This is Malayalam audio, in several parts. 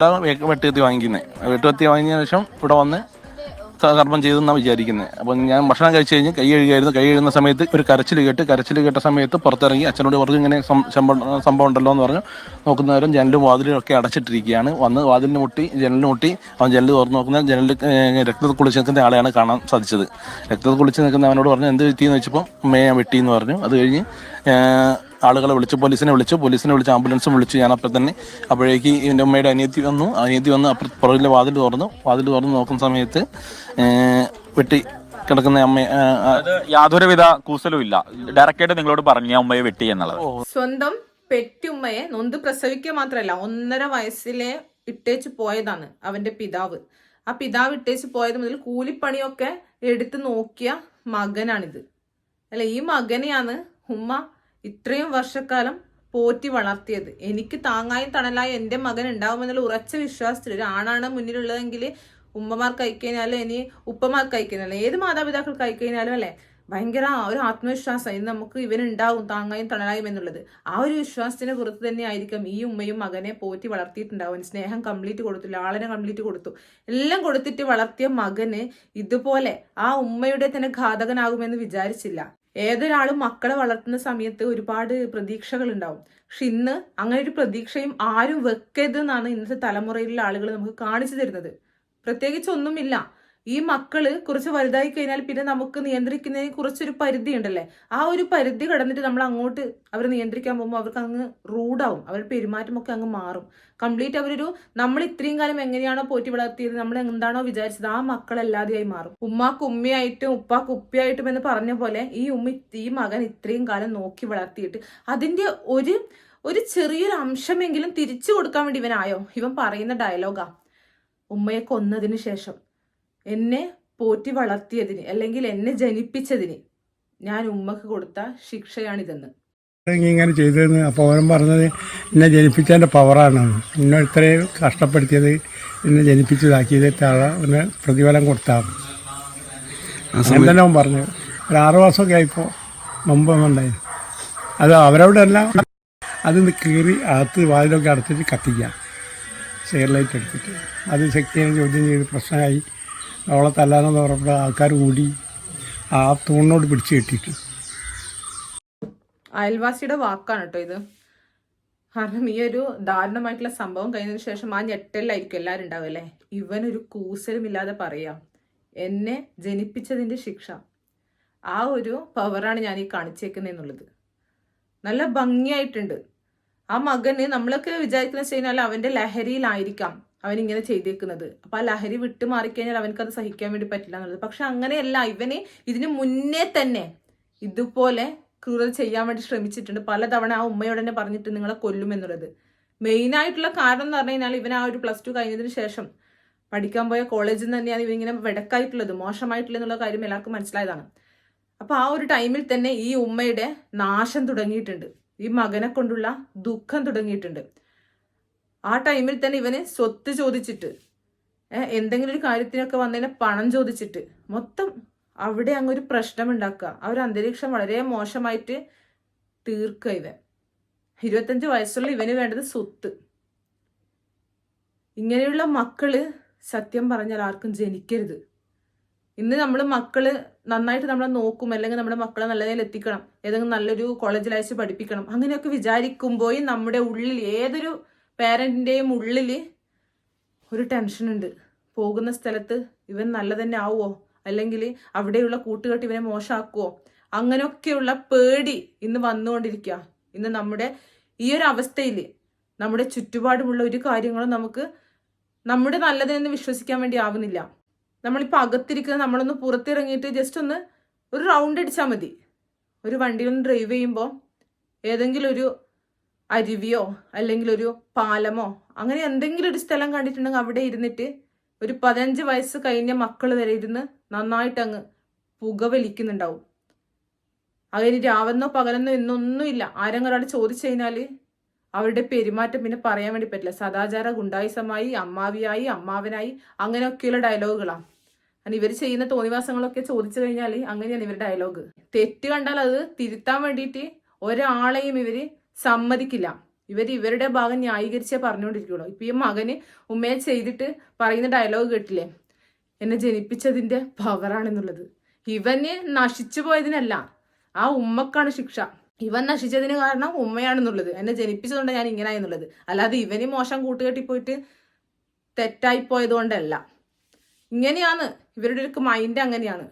വെട്ടുകത്തി വാങ്ങിക്കുന്നത് വെട്ടുകത്തി വാങ്ങിയതിനു ശേഷം ഇവിടെ വന്ന് കർമ്മം ചെയ്തെന്നാണ് വിചാരിക്കുന്നത് അപ്പം ഞാൻ ഭക്ഷണം കഴിച്ചു കഴിഞ്ഞ് കൈ കഴുകായിരുന്നു കൈ കഴുകുന്ന സമയത്ത് ഒരു കരച്ചിൽ കേട്ട് കരച്ചിൽ കേട്ട സമയത്ത് പുറത്തിറങ്ങി അച്ഛനോട് പറഞ്ഞു ഇങ്ങനെ സംഭവം ഉണ്ടല്ലോ എന്ന് പറഞ്ഞു. നോക്കുന്നവരും ജനലും വാതിലും ഒക്കെ അടച്ചിട്ടിരിക്കുകയാണ്. വന്ന് വാതിലിന് മുട്ടി ജനലിന് മുട്ടി അവൻ ജനൽ തുറന്ന് നോക്കുന്ന ജനലിൽ രക്തത്തിൽ കുളിച്ച് നിൽക്കുന്ന ആളെയാണ് കാണാൻ സാധിച്ചത്. രക്തത്തിൽ കുളിച്ച് നിൽക്കുന്ന അവനോട് പറഞ്ഞു എന്ത് പറ്റിയെന്ന് വെച്ചപ്പോൾ അമ്മയെ ഞാൻ വെട്ടി എന്ന് പറഞ്ഞു. അത് കഴിഞ്ഞ് ആളുകളെ വിളിച്ച് പോലീസിനെ വിളിച്ച് പോലീസിനെ വിളിച്ച് ആംബുലൻസും വിളിച്ച് ഞാൻ അപ്പം തന്നെ അപ്പോഴേക്ക് എന്റെ അമ്മയുടെ അനിയത്തി വന്നു. അനിയത്തി വന്ന് അപ്പുറം പുറകിലെ വാതിൽ തുറന്നു. വാതിൽ തുറന്ന് നോക്കുന്ന സമയത്ത് വെട്ടി കിടക്കുന്ന അമ്മ അത് യാതൊരുവിധ കൂസലും ഇല്ല. ഡയറക്റ്റ് ആയിട്ട് നിങ്ങളോട് പറഞ്ഞു ഞാൻ ഉമ്മയെ വെട്ടി എന്നുള്ളത്. സ്വന്തം പെറ്റുമ്മയെ നൊന്ത് പ്രസവിക്കുക മാത്രമല്ല ഒന്നര വയസ്സിലെ ഇട്ടേച്ച് പോയതാണ് അവന്റെ പിതാവ്. ആ പിതാവ് ഇട്ടേച്ച് പോയത് മുതൽ കൂലിപ്പണിയൊക്കെ എടുത്ത് നോക്കിയ മകനാണിത്. അല്ല ഈ മകനെയാണ് ഉമ്മ ഇത്രയും വർഷക്കാലം പോറ്റി വളർത്തിയത്. എനിക്ക് താങ്ങായും തണലായും എന്റെ മകൻ ഉണ്ടാവുമെന്നുള്ള ഉറച്ച വിശ്വാസത്തിൽ ഒരു ആണാണ് മുന്നിലുള്ളതെങ്കിൽ ഉമ്മമാർക്ക് അയക്കഴിഞ്ഞാലും ഇനി ഉപ്പമാർക്ക് അയക്കഴിഞ്ഞാലും ഏത് മാതാപിതാക്കൾക്ക് അയക്കഴിഞ്ഞാലും അല്ലേ? ഭയങ്കര ഒരു ആത്മവിശ്വാസം. ഇത് നമുക്ക് ഇവനുണ്ടാവും താങ്ങായും തണലായും എന്നുള്ളത്. ആ ഒരു വിശ്വാസത്തിന് പുറത്ത് തന്നെ ആയിരിക്കും ഈ ഉമ്മയും മകനെ പോറ്റി വളർത്തിയിട്ടുണ്ടാവും സ്നേഹം കംപ്ലീറ്റ് കൊടുത്തു ലാളന കംപ്ലീറ്റ് കൊടുത്തു. എല്ലാം കൊടുത്തിട്ട് വളർത്തിയ മകന് ഇതുപോലെ ആ ഉമ്മയുടെ തന്നെ ഘാതകനാകുമെന്ന് വിചാരിച്ചില്ല. ഏതൊരാളും മക്കളെ വളർത്തുന്ന സമയത്ത് ഒരുപാട് പ്രതീക്ഷകൾ ഉണ്ടാവും പക്ഷെ ഇന്ന് അങ്ങനെ ഒരു പ്രതീക്ഷയും ആരും വെക്കരുതെന്നാണ് ഇന്നത്തെ തലമുറയിലുള്ള ആളുകൾ നമുക്ക് കാണിച്ചു തരുന്നത്. പ്രത്യേകിച്ച് ഒന്നുമില്ല. ഈ മക്കൾ കുറച്ച് വലുതായി കഴിഞ്ഞാൽ പിന്നെ നമുക്ക് നിയന്ത്രിക്കുന്നതിന് കുറച്ചൊരു പരിധി ഉണ്ടല്ലേ? ആ ഒരു പരിധി കടന്നിട്ട് നമ്മൾ അങ്ങോട്ട് അവർ നിയന്ത്രിക്കാൻ പോകുമ്പോൾ അവർക്ക് അങ്ങ് റൂഡാവും. അവരുടെ പെരുമാറ്റമൊക്കെ അങ്ങ് മാറും. കംപ്ലീറ്റ് അവരൊരു നമ്മൾ ഇത്രയും കാലം എങ്ങനെയാണോ പോറ്റി വളർത്തിയത് നമ്മൾ എന്താണോ വിചാരിച്ചത് ആ മക്കളല്ലാതെയായി മാറും. ഉമ്മാക്ക് ഉമ്മയായിട്ടും ഉപ്പാക്ക് ഉപ്പയായിട്ടും എന്ന് പറഞ്ഞ പോലെ ഈ ഉമ്മ ഈ മകൻ ഇത്രയും കാലം നോക്കി വളർത്തിയിട്ട് അതിന്റെ ഒരു ഒരു ചെറിയൊരു അംശമെങ്കിലും തിരിച്ചു കൊടുക്കാൻ വേണ്ടി ഇവനായോ? ഇവൻ പറയുന്ന ഡയലോഗാ ഉമ്മയെ കൊന്നതിന് ശേഷം എന്നെ പോറ്റി വളർത്തിയതിന് അല്ലെങ്കിൽ എന്നെ ജനിപ്പിച്ചതിന് ഞാൻ ഉമ്മക്ക് കൊടുത്ത ശിക്ഷയാണിതെന്ന്. ഇങ്ങനെ ചെയ്തതെന്ന് അപ്പോൾ അവൻ പറഞ്ഞത് എന്നെ ജനിപ്പിച്ചതിന്റെ പവറാണ് എന്നെ ഇത്രയും കഷ്ടപ്പെടുത്തിയത് എന്നെ ജനിപ്പിച്ചതാക്കിയത് താഴെ ഒന്ന് പ്രതിഫലം കൊടുത്താൽ അങ്ങനെ അവൻ പറഞ്ഞു. ഒരു ആറു മാസമൊക്കെ ആയിപ്പോൾ മുമ്പ് ഉണ്ടായി. അത് അവരോടെല്ലാം എല്ലാം അത് കീറി അകത്ത് വാതിലൊക്കെ അടച്ചിട്ട് കത്തിക്കുക. സെയർ ലൈറ്റ് എടുത്തിട്ട്. അത് ശക്തിയെ ചോദ്യം ചെയ്ത് പ്രശ്നമായി. അവളെ തല്ലാനെന്ന് പറഞ്ഞപ്പോൾ ആൾക്കാർ കൂടി ആ തൂണിനോട് പിടിച്ചു കെട്ടിയിട്ട്. അയൽവാസിയുടെ വാക്കാണ് കേട്ടോ ഇത്. കാരണം ഈ ഒരു ദാരുണമായിട്ടുള്ള സംഭവം കഴിഞ്ഞതിന് ശേഷം ആ ഞെട്ടലിലായിരിക്കും എല്ലാവരും ഉണ്ടാവും അല്ലേ? ഇവനൊരു കൂസലുമില്ലാതെ പറയാം. എന്നെ ജനിപ്പിച്ചതിന്റെ ശിക്ഷ. ആ ഒരു പവറാണ് ഞാൻ ഈ കാണിച്ചേക്കുന്നതെന്നുള്ളത് നല്ല ഭംഗിയായിട്ടുണ്ട്. ആ മകന് നമ്മളൊക്കെ വിചാരിക്കുന്ന വെച്ച് അവന്റെ ലഹരിയിലായിരിക്കാം. അവൻ ഇങ്ങനെ ചെയ്തേക്കുന്നത്. അപ്പൊ ആ ലഹരി വിട്ടു മാറിക്കഴിഞ്ഞാൽ അവനക്ക് അത് സഹിക്കാൻ വേണ്ടി പറ്റില്ല എന്നുള്ളത്. പക്ഷെ അങ്ങനെയല്ല ഇവന് ഇതിന് മുന്നേ തന്നെ ഇതുപോലെ ക്രൂരത ചെയ്യാൻ വേണ്ടി ശ്രമിച്ചിട്ടുണ്ട്. പലതവണ ആ ഉമ്മയോട് തന്നെ പറഞ്ഞിട്ട് നിങ്ങളെ കൊല്ലും എന്നുള്ളത്. മെയിൻ ആയിട്ടുള്ള കാരണം എന്ന് പറഞ്ഞു കഴിഞ്ഞാൽ ഇവൻ ആ ഒരു പ്ലസ് ടു കഴിഞ്ഞതിന് ശേഷം പഠിക്കാൻ പോയ കോളേജിൽ നിന്ന് തന്നെയാണ് ഇങ്ങനെ വെടക്കായിട്ടുള്ളത്. മോശമായിട്ടുള്ളത് എന്നുള്ള കാര്യം എല്ലാവർക്കും മനസ്സിലായതാണ്. അപ്പൊ ആ ഒരു ടൈമിൽ തന്നെ ഈ ഉമ്മയുടെ നാശം തുടങ്ങിയിട്ടുണ്ട്. ഈ മകനെ കൊണ്ടുള്ള ദുഃഖം തുടങ്ങിയിട്ടുണ്ട്. ആ ടൈമിൽ തന്നെ ഇവന് സ്വത്ത് ചോദിച്ചിട്ട് എന്തെങ്കിലും ഒരു കാര്യത്തിനൊക്കെ വന്നതിന് പണം ചോദിച്ചിട്ട് മൊത്തം അവിടെ അങ്ങ് ഒരു പ്രശ്നം ഉണ്ടാക്കുക. ആ ഒരു അന്തരീക്ഷം വളരെ മോശമായിട്ട് തീർക്കുക ഇവൻ. ഇരുപത്തഞ്ച് വയസ്സുള്ള ഇവന് വേണ്ടത് സ്വത്ത്. ഇങ്ങനെയുള്ള മക്കൾ സത്യം പറഞ്ഞാൽ ആർക്കും ജനിക്കരുത്. ഇന്ന് നമ്മൾ മക്കൾ നന്നായിട്ട് നമ്മളെ നോക്കും അല്ലെങ്കിൽ നമ്മുടെ മക്കളെ നല്ല നിലയിൽ എത്തിക്കണം ഏതെങ്കിലും നല്ലൊരു കോളേജിൽ അയച്ച് പഠിപ്പിക്കണം അങ്ങനെയൊക്കെ വിചാരിക്കുമ്പോഴും നമ്മുടെ ഉള്ളിൽ ഏതൊരു പേരന്റിന്റെയും ഉള്ളിൽ ഒരു ടെൻഷനുണ്ട്. പോകുന്ന സ്ഥലത്ത് ഇവൻ നല്ല തന്നെ ആവുമോ അല്ലെങ്കിൽ അവിടെയുള്ള കൂട്ടുകെട്ട് ഇവനെ മോശമാക്കുമോ അങ്ങനെയൊക്കെയുള്ള പേടി ഇന്ന് വന്നുകൊണ്ടിരിക്കുക ഇന്ന് നമ്മുടെ ഈ ഒരു അവസ്ഥയിൽ നമ്മുടെ ചുറ്റുപാടുമുള്ള ഒരു കാര്യങ്ങളും നമുക്ക് നമ്മുടെ നല്ലതിനെന്ന് വിശ്വസിക്കാൻ വേണ്ടി ആവുന്നില്ല. നമ്മളിപ്പോൾ അകത്തിരിക്കുന്ന നമ്മളൊന്ന് പുറത്തിറങ്ങിയിട്ട് ജസ്റ്റ് ഒന്ന് ഒരു റൗണ്ട് അടിച്ചാൽ മതി. ഒരു വണ്ടിയിലൊന്ന് ഡ്രൈവ് ചെയ്യുമ്പോൾ ഏതെങ്കിലും ഒരു അരുവിയോ അല്ലെങ്കിൽ ഒരു പാലമോ അങ്ങനെ എന്തെങ്കിലും ഒരു സ്ഥലം കണ്ടിട്ടുണ്ടെങ്കിൽ അവിടെ ഇരുന്നിട്ട് ഒരു പതിനഞ്ച് വയസ്സ് കഴിഞ്ഞ മക്കൾ വരെ ഇരുന്ന് നന്നായിട്ട് അങ്ങ് പുകവലിക്കുന്നുണ്ടാവും. അതിന് രാവെന്നോ പകലെന്നോ എന്നൊന്നുമില്ല. ആരെങ്കിലും ചോദിച്ചു കഴിഞ്ഞാൽ അവരുടെ പെരുമാറ്റം പിന്നെ പറയാൻ വേണ്ടി പറ്റില്ല. സദാചാര ഗുണ്ടായുസമായി അമ്മാവിയായി അമ്മാവനായി അങ്ങനെയൊക്കെയുള്ള ഡയലോഗുകളാണ് കാരണം ഇവർ ചെയ്യുന്ന തോന്നിവാസങ്ങളൊക്കെ ചോദിച്ചു കഴിഞ്ഞാൽ അങ്ങനെയാണ് ഇവരുടെ ഡയലോഗ് തെറ്റ് കണ്ടാൽ അത് തിരുത്താൻ വേണ്ടിയിട്ട് ഒരാളെയും ഇവർ സമ്മതിക്കില്ല. ഇവർ ഇവരുടെ ഭാഗം ന്യായീകരിച്ചേ പറഞ്ഞുകൊണ്ടിരിക്കുള്ളൂ. ഇപ്പൊ ഈ മകന് ഉമ്മയെ ചെയ്തിട്ട് പറയുന്ന ഡയലോഗ് കേട്ടില്ലേ? എന്നെ ജനിപ്പിച്ചതിന്റെ പവറാണെന്നുള്ളത്. ഇവന് നശിച്ചു പോയതിനല്ല ആ ഉമ്മക്കാണ് ശിക്ഷ. ഇവൻ നശിച്ചതിന് കാരണം ഉമ്മയാണെന്നുള്ളത്. എന്നെ ജനിപ്പിച്ചതുകൊണ്ട് ഞാൻ ഇങ്ങനെ എന്നുള്ളത് അല്ലാതെ ഇവന് മോശം കൂട്ടുകെട്ടി പോയിട്ട് തെറ്റായി പോയതുകൊണ്ടല്ല. ഇങ്ങനെയാണ് ഇവരുടെ ഒരു മൈൻഡ് അങ്ങനെയാണ്.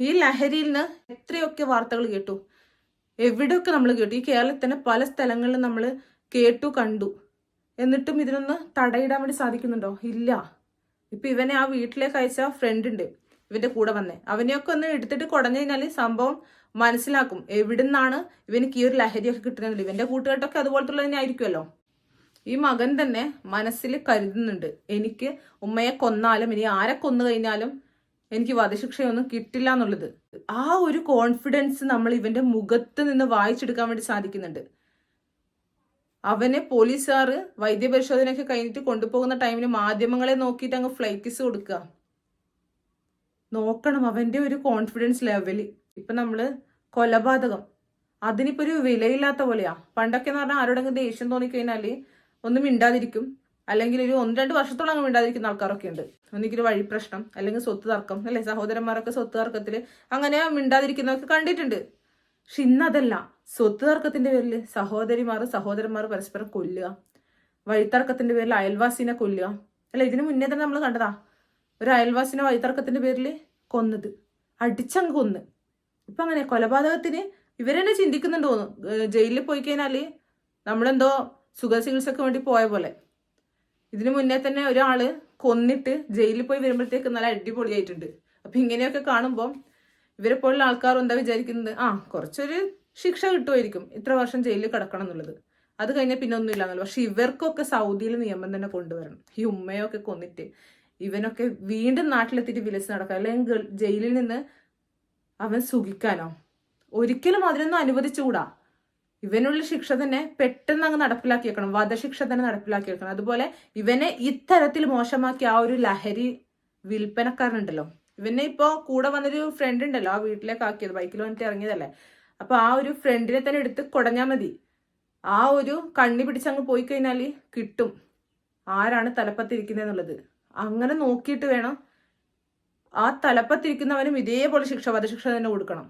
ഈ ലഹരിയിൽ നിന്ന് എത്രയൊക്കെ വാർത്തകൾ കേട്ടു. എവിടെയൊക്കെ നമ്മൾ കേട്ടു. ഈ തന്നെ പല സ്ഥലങ്ങളിലും നമ്മൾ കേട്ടു കണ്ടു. എന്നിട്ടും ഇതിനൊന്ന് തടയിടാൻ വേണ്ടി സാധിക്കുന്നുണ്ടോ? ഇല്ല. ഇപ്പൊ ഇവനെ ആ വീട്ടിലേക്ക് അയച്ച ഫ്രണ്ട് ഉണ്ട്. ഇവന്റെ കൂടെ വന്നേ. അവനെയൊക്കെ ഒന്ന് എടുത്തിട്ട് കുടഞ്ഞു കഴിഞ്ഞാൽ സംഭവം മനസ്സിലാക്കും. എവിടുന്നാണ് ഇവനിക്ക് ഈ ഒരു ലഹരിയൊക്കെ കിട്ടുന്നത്? ഇവന്റെ കൂട്ടുകെട്ടൊക്കെ അതുപോലത്തുള്ള തന്നെ ആയിരിക്കുമല്ലോ. ഈ മകൻ തന്നെ മനസ്സിൽ കരുതുന്നുണ്ട്. എനിക്ക് ഉമ്മയെ കൊന്നാലും ഇനി ആരെ കൊന്നു കഴിഞ്ഞാലും എനിക്ക് വധശിക്ഷയൊന്നും കിട്ടില്ല എന്നുള്ളത്. ആ ഒരു കോൺഫിഡൻസ് നമ്മൾ ഇവന്റെ മുഖത്ത് നിന്ന് വായിച്ചെടുക്കാൻ വേണ്ടി സാധിക്കുന്നുണ്ട്. അവനെ പോലീസുകാർ വൈദ്യപരിശോധനയൊക്കെ കഴിഞ്ഞിട്ട് കൊണ്ടുപോകുന്ന ടൈമിന് മാധ്യമങ്ങളെ നോക്കിയിട്ട് അങ്ങ് ഫ്ലൈക്കിസ് കൊടുക്കുക. നോക്കണം അവന്റെ ഒരു കോൺഫിഡൻസ് ലെവൽ ഇപ്പൊ നമ്മൾ കൊലപാതകം. അതിനിപ്പോ ഒരു വിലയില്ലാത്ത പോലെയാ. പണ്ടൊക്കെ എന്ന് പറഞ്ഞാൽ ആരോടെങ്കിലും ദേഷ്യം തോന്നിക്കഴിഞ്ഞാൽ ഒന്നും മിണ്ടാതിരിക്കും. അല്ലെങ്കിൽ ഒരു ഒന്ന് രണ്ട് വർഷത്തോളം അങ്ങ് മിണ്ടാതിരിക്കുന്ന ആൾക്കാരൊക്കെ ഉണ്ട്. ഒന്നിക്കൊരു വഴി പ്രശ്നം അല്ലെങ്കിൽ സ്വത്ത് തർക്കം അല്ലെ? സഹോദരന്മാരൊക്കെ സ്വത്ത് തർക്കത്തിൽ അങ്ങനെ മിണ്ടാതിരിക്കുന്നതൊക്കെ കണ്ടിട്ടുണ്ട്. പക്ഷെ ഇന്നതല്ല. സ്വത്ത് തർക്കത്തിന്റെ പേരിൽ സഹോദരിമാർ സഹോദരന്മാർ പരസ്പരം കൊല്ലുക. വഴിത്തർക്കത്തിന്റെ പേരിൽ അയൽവാസിനെ കൊല്ലുക. അല്ല? ഇതിനു മുന്നേ തന്നെ നമ്മൾ കണ്ടതാ. ഒരു അയൽവാസിനെ വഴിത്തർക്കത്തിന്റെ പേരിൽ കൊന്നത്. അടിച്ചങ്ങ് കൊന്ന്. ഇപ്പൊ അങ്ങനെ കൊലപാതകത്തിന് ഇവരെന്നെ ചിന്തിക്കുന്നുണ്ട് തോന്നുന്നു. ജയിലിൽ പോയി കഴിഞ്ഞാൽ നമ്മളെന്തോ സുഖ ചികിത്സക്ക് വേണ്ടി പോയ പോലെ. ഇതിനു മുന്നേ തന്നെ ഒരാൾ കൊന്നിട്ട് ജയിലിൽ പോയി വരുമ്പോഴത്തേക്ക് നല്ല അടിപൊളിയായിട്ടുണ്ട്. അപ്പൊ ഇങ്ങനെയൊക്കെ കാണുമ്പോൾ ഇവരെ പോലുള്ള ആൾക്കാർ എന്താ വിചാരിക്കുന്നത്? ആ കുറച്ചൊരു ശിക്ഷ കിട്ടുമായിരിക്കും ഇത്ര വർഷം ജയിലിൽ കിടക്കണം എന്നുള്ളത്. അത് കഴിഞ്ഞാൽ പിന്നെ ഒന്നും ഇല്ല എന്നുള്ളത് പക്ഷെ ഇവർക്കൊക്കെ സൗദിയിൽ നിയമം തന്നെ കൊണ്ടുവരണം. ഈ ഉമ്മയൊക്കെ കൊന്നിട്ട് ഇവനൊക്കെ വീണ്ടും നാട്ടിലെത്തിയിട്ട് വിലസ് നടക്കുക അല്ലെങ്കിൽ ജയിലിൽ നിന്ന് അവൻ സുഖിക്കാനോ? ഒരിക്കലും അതിനൊന്നും അനുവദിച്ചുകൂടാ. ഇവനുള്ള ശിക്ഷ തന്നെ പെട്ടെന്ന് അങ്ങ് നടപ്പിലാക്കിയേക്കണം വധശിക്ഷ തന്നെ നടപ്പിലാക്കിയേക്കണം. അതുപോലെ ഇവനെ ഇത്തരത്തിൽ മോശമാക്കി ആ ഒരു ലഹരി വിൽപ്പനക്കാരനുണ്ടല്ലോ. ഇവനെ ഇപ്പോ കൂടെ വന്നൊരു ഫ്രണ്ട് ഉണ്ടല്ലോ ആ വീട്ടിലേക്ക് ആക്കിയത് ബൈക്കിൽ വന്നിട്ട് ഇറങ്ങിയതല്ലേ. അപ്പൊ ആ ഒരു ഫ്രണ്ടിനെ തന്നെ എടുത്ത് കുടഞ്ഞാൽ മതി. ആ ഒരു കണ്ണി പിടിച്ചങ്ങ് പോയി കഴിഞ്ഞാൽ കിട്ടും. ആരാണ് തലപ്പത്തിരിക്കുന്നത് എന്നുള്ളത്? അങ്ങനെ നോക്കിയിട്ട് വേണം ആ തലപ്പത്തിരിക്കുന്നവനും ഇതേപോലെ ശിക്ഷ വധശിക്ഷ തന്നെ കൊടുക്കണം.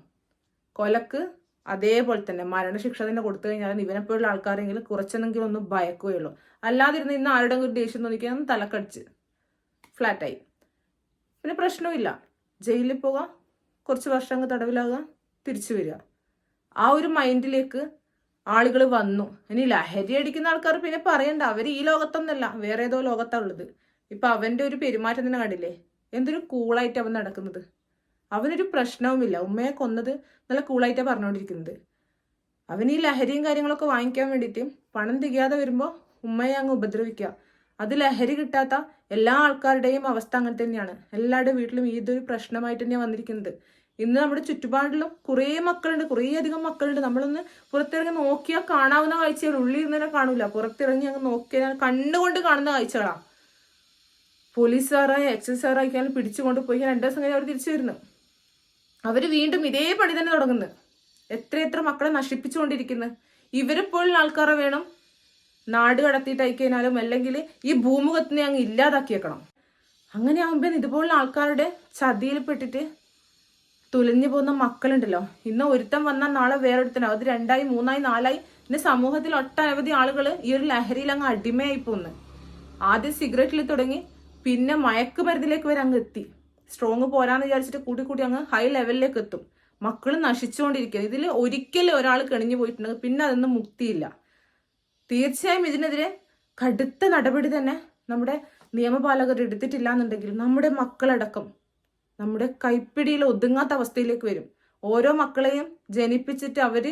കൊലക്ക് അതേപോലെ തന്നെ മരണശിക്ഷ തന്നെ കൊടുത്തു കഴിഞ്ഞാൽ ഇവനെപ്പോലുള്ള ആൾക്കാരെങ്കിലും കുറച്ചെന്നെങ്കിലും ഒന്ന് ഭയക്കുകയുള്ളൂ. അല്ലാതിരുന്ന് ഇന്ന് ആരുടെ ഒരു ദേഷ്യം തോന്നിക്കാൻ തലക്കടിച്ച് ഫ്ലാറ്റായി. പിന്നെ പ്രശ്നമില്ല ജയിലിൽ പോവുക കുറച്ച് വർഷങ്ങൾ തടവിലാകുക തിരിച്ചു വരിക. ആ ഒരു മൈൻഡിലേക്ക് ആളുകൾ വന്നു. ഇനി ലഹരി അടിക്കുന്ന ആൾക്കാർ പിന്നെ പറയണ്ട. അവർ ഈ ലോകത്തൊന്നല്ല വേറെ ഏതോ ലോകത്താണ് ഉള്ളത്. ഇപ്പൊ അവന്റെ ഒരു പെരുമാറ്റം തന്നെ കണ്ടില്ലേ? എന്തൊരു കൂളായിട്ട് അവൻ നടക്കുന്നത്. അവനൊരു പ്രശ്നവുമില്ല. ഉമ്മയെ കൊന്നത് നല്ല കൂളായിട്ടാണ് പറഞ്ഞുകൊണ്ടിരിക്കുന്നത് അവൻ ഈ ലഹരിയും കാര്യങ്ങളൊക്കെ വാങ്ങിക്കാൻ വേണ്ടിയിട്ട് പണം തികയാതെ വരുമ്പോൾ ഉമ്മയെ അങ്ങ് ഉപദ്രവിക്കുക. അത് ലഹരി കിട്ടാത്ത എല്ലാ ആൾക്കാരുടെയും അവസ്ഥ അങ്ങനെ തന്നെയാണ്. എല്ലാവരുടെ വീട്ടിലും ഇതൊരു പ്രശ്നമായിട്ട് തന്നെയാണ് വന്നിരിക്കുന്നത്. ഇന്ന് നമ്മുടെ ചുറ്റുപാടിലും കുറേ മക്കളുണ്ട്. കുറേ അധികം മക്കളുണ്ട്. നമ്മളൊന്ന് പുറത്തിറങ്ങി നോക്കിയാൽ കാണാവുന്ന കാഴ്ചകൾ. ഉള്ളിൽ ഇരുന്നേരം കാണൂല. പുറത്തിറങ്ങി അങ്ങ് നോക്കിയാൽ കണ്ണുകൊണ്ട് കാണുന്ന കാഴ്ചകളാണ് പോലീസുകാരായി എക്സൈസുകാരായിക്കാലും പിടിച്ചുകൊണ്ട് പോയി. രണ്ടു ദിവസം കഴിഞ്ഞ് അവർ തിരിച്ചു വരുന്നു. അവർ വീണ്ടും ഇതേ പണി തന്നെ തുടങ്ങുന്നു. എത്ര എത്ര മക്കളെ നശിപ്പിച്ചുകൊണ്ടിരിക്കുന്നു. ഇവരെ പോലുള്ള ആൾക്കാരെ വേണം നാട് കടത്തിയിട്ട് അയക്കഴിഞ്ഞാലും അല്ലെങ്കിൽ ഈ ഭൂമുഖത്തിനെ അങ്ങ് ഇല്ലാതാക്കിയേക്കണം. അങ്ങനെ ആകുമ്പോൾ ഇതുപോലുള്ള ആൾക്കാരുടെ ചതിയിൽപ്പെട്ടിട്ട് തുലഞ്ഞു പോകുന്ന മക്കളുണ്ടല്ലോ. ഇന്ന് ഒരുത്തം വന്നാൽ നാളെ വേറൊരുത്തനും. അത് രണ്ടായി മൂന്നായി നാലായി. ഇന്ന് സമൂഹത്തിൽ ഒട്ടനവധി ആളുകൾ ഈ ഒരു ലഹരിയിൽ അങ്ങ് അടിമയായി പോകുന്നു ആദ്യം സിഗരറ്റിൽ തുടങ്ങി പിന്നെ മയക്കുമരുന്നിലേക്ക് വരെ അങ്ങ് എത്തി. സ്ട്രോങ് പോരാന്ന് വിചാരിച്ചിട്ട് കൂടി കൂടി അങ്ങ് ഹൈ ലെവലിലേക്ക് എത്തും. മക്കൾ നശിച്ചുകൊണ്ടിരിക്കുക ഇതിൽ ഒരിക്കലും ഒരാൾ കെണിഞ്ഞു പോയിട്ടുണ്ടെങ്കിൽ പിന്നെ അതൊന്നും മുക്തിയില്ല. തീർച്ചയായും ഇതിനെതിരെ കടുത്ത നടപടി തന്നെ നമ്മുടെ നിയമപാലകർ എടുത്തിട്ടില്ല എന്നുണ്ടെങ്കിൽ നമ്മുടെ മക്കളടക്കം നമ്മുടെ കൈപ്പിടിയിൽ ഒതുങ്ങാത്ത അവസ്ഥയിലേക്ക് വരും. ഓരോ മക്കളെയും ജനിപ്പിച്ചിട്ട് അവർ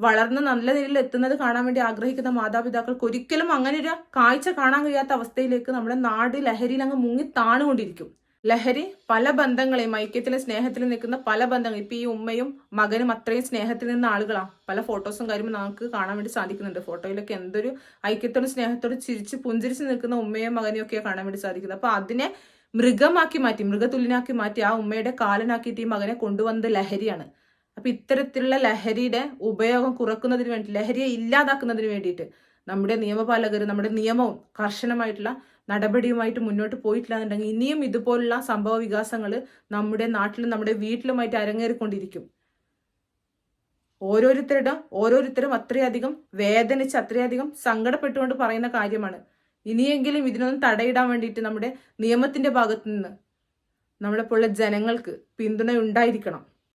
വളർന്ന് നല്ല നിലയിൽ എത്തുന്നത് കാണാൻ വേണ്ടി ആഗ്രഹിക്കുന്ന മാതാപിതാക്കൾക്ക് ഒരിക്കലും അങ്ങനെ ഒരു കാഴ്ച കാണാൻ കഴിയാത്ത അവസ്ഥയിലേക്ക് നമ്മുടെ നാട് ലഹരിയിൽ അങ്ങ് മുങ്ങി താണുകൊണ്ടിരിക്കും. ലഹരി പല ബന്ധങ്ങളെയും ഐക്യത്തിലും സ്നേഹത്തിലും നിൽക്കുന്ന പല ബന്ധങ്ങൾ. ഇപ്പൊ ഈ ഉമ്മയും മകനും അത്രയും സ്നേഹത്തിൽ നിന്ന ആളുകളാണ് പല ഫോട്ടോസും കാര്യവും നമുക്ക് കാണാൻ വേണ്ടി സാധിക്കുന്നുണ്ട്. ഫോട്ടോയിലൊക്കെ എന്തൊരു ഐക്യത്തോടും സ്നേഹത്തോടും ചിരിച്ച് പുഞ്ചിരിച്ച് നിൽക്കുന്ന ഉമ്മയും മകനെയും ഒക്കെ കാണാൻ വേണ്ടി സാധിക്കുന്നത് അപ്പൊ അതിനെ മൃഗമാക്കി മാറ്റി മൃഗതുല്യനാക്കി മാറ്റി ആ ഉമ്മയുടെ കാലനാക്കിയിട്ട് ഈ മകനെ കൊണ്ടുവന്നത് ലഹരിയാണ്. അപ്പൊ ഇത്തരത്തിലുള്ള ലഹരിയുടെ ഉപയോഗം കുറക്കുന്നതിന് വേണ്ടി ലഹരിയെ ഇല്ലാതാക്കുന്നതിന് വേണ്ടിയിട്ട് നമ്മുടെ നിയമപാലകർ നമ്മുടെ നിയമവും കർശനമായിട്ടുള്ള നടപടിയുമായിട്ട് മുന്നോട്ട് പോയിട്ടില്ല എന്നുണ്ടെങ്കിൽ ഇനിയും ഇതുപോലുള്ള സംഭവ വികാസങ്ങൾ നമ്മുടെ നാട്ടിലും നമ്മുടെ വീട്ടിലുമായിട്ട് അരങ്ങേറിക്കൊണ്ടിരിക്കും. ഓരോരുത്തരുടെ ഓരോരുത്തരും അത്രയധികം വേദനിച്ച് അത്രയധികം സങ്കടപ്പെട്ടുകൊണ്ട് പറയുന്ന കാര്യമാണ്. ഇനിയെങ്കിലും ഇതിനൊന്നും തടയിടാൻ വേണ്ടിയിട്ട് നമ്മുടെ നിയമത്തിന്റെ ഭാഗത്തു നിന്ന് പോലുള്ള ജനങ്ങൾക്ക് പിന്തുണ ഉണ്ടായിരിക്കണം